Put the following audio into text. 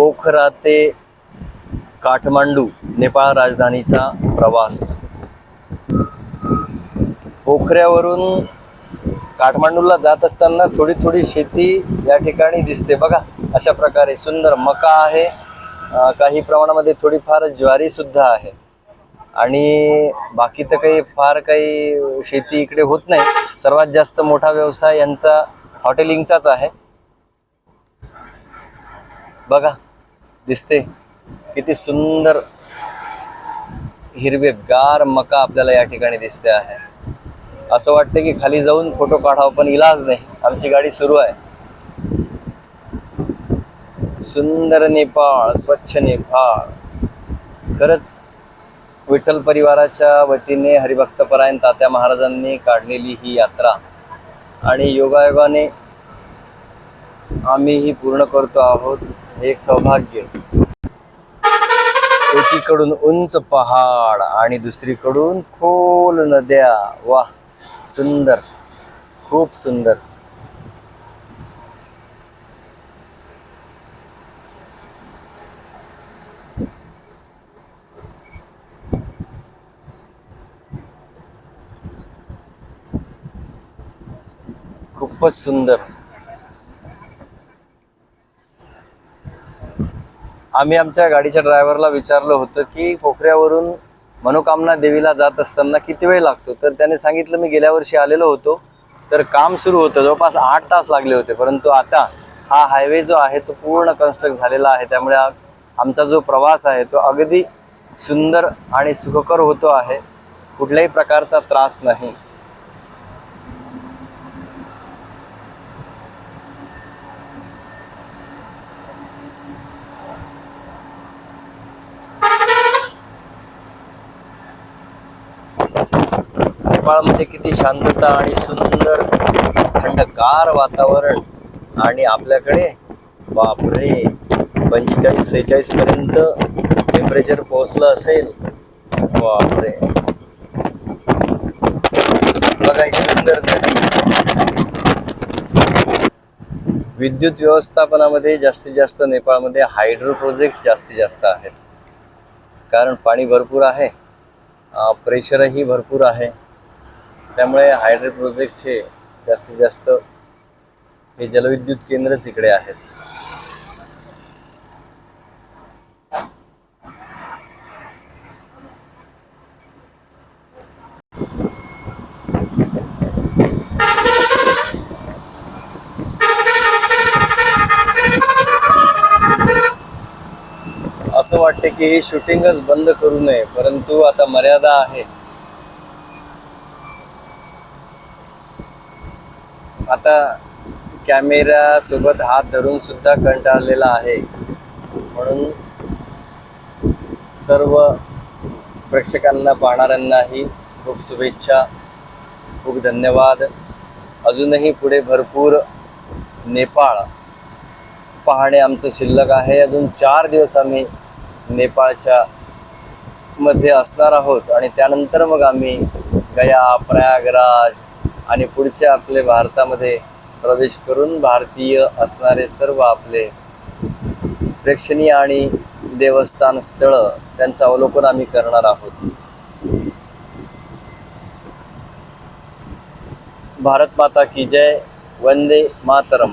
पोखरा ते काठमांडू नेपाळ राजधानीचा प्रवास. पोखऱ्यावरून काठमांडूला जात असताना थोडी थोडी शेती या ठिकाणी दिसते. बघा अशा प्रकारे सुंदर मका आहे. काही प्रमाणामध्ये थोडीफार ज्वारीसुद्धा आहे. आणि बाकी तर काही फार काही शेती इकडे होत नाही. सर्वात जास्त मोठा व्यवसाय यांचा हॉटेलिंगचाच आहे. बघा दिसते. किती सुंदर हिरवे गार मका आपल्याला या ठिकाणी दिसते आहे. असं वाटतं की खाली जाऊन फोटो काढावा पण इलाज नाही. आमची गाडी सुरू आहे. सुंदर नेपाळ स्वच्छ नेपाळ. खरंच विठ्ठल परिवाराच्या वतीने हरिभक्तपरायण तात्या महाराजांनी काढलेली ही यात्रा. आणि योगायोगाने आम्ही ही पूर्ण करतो आहोत. हे एक सौभाग्य. एकीकडून उंच पहाड आणि दुसरीकडून खोल नद्या. वा सुंदर खूप सुंदर. खूपच सुंदर. आम्ही आमच्या गाडीच्या ड्रायव्हरला विचारलं होतं की पोखऱ्यावरून मनोकामना देवीला जात असताना किती वेळ लागतो? तर त्याने सांगितलं मी गेल्या वर्षी आलेलो होतो. तर काम सुरू होतं. जवळपास आठ तास लागले होते. परंतु आता हा हायवे जो आहे तो पूर्ण कन्स्ट्रक्ट झालेला आहे. त्यामुळे आमचा जो प्रवास आहे तो अगदी सुंदर आणि सुखकर होतो आहे. कुठल्याही प्रकारचा त्रास नाही. नेपाळमध्ये किती शांतता आणि सुंदर थंडगार वातावरण आणि आपल्याकडे बापरे पंचेचाळीस सेहेचाळीस पर्यंत टेम्परेचर पोहोचलं असेल. बापरे. बघा ही सुंदर नदी. विद्युत व्यवस्थापनामध्ये जास्तीत जास्त नेपाळमध्ये हायड्रो प्रोजेक्ट जास्तीत जास्त आहेत. कारण पाणी भरपूर आहे. प्रेशरही भरपूर आहे. त्यामुळे हायड्रे प्रोजेक्टचे जास्तीत जास्त हे जलविद्युत केंद्रच इकडे आहेत. असं वाटते की हे शूटिंगच बंद करू नये परंतु आता मर्यादा आहे. आता कॅमेरा सोबत हात धरून सुद्धा कंटाळलेला आहे. म्हणून सर्व प्रेक्षकांना पाहणाऱ्यांनाही खूप शुभेच्छा खूप धन्यवाद. अजूनही पुढे भरपूर नेपाळ पाहणे आमचं शिल्लक आहे. अजून चार दिवस आम्ही नेपाळच्या मध्ये असणार आहोत आणि त्यानंतर मग आम्ही गया प्रयागराज आणि पुढचे आपले भारतामध्ये प्रवेश करून भारतीय असणारे सर्व आपले प्रेक्षणीय आणि देवस्थान स्थळं त्यांचं अवलोकन आम्ही करणार आहोत. भारत माता की जय वंदे मातरम.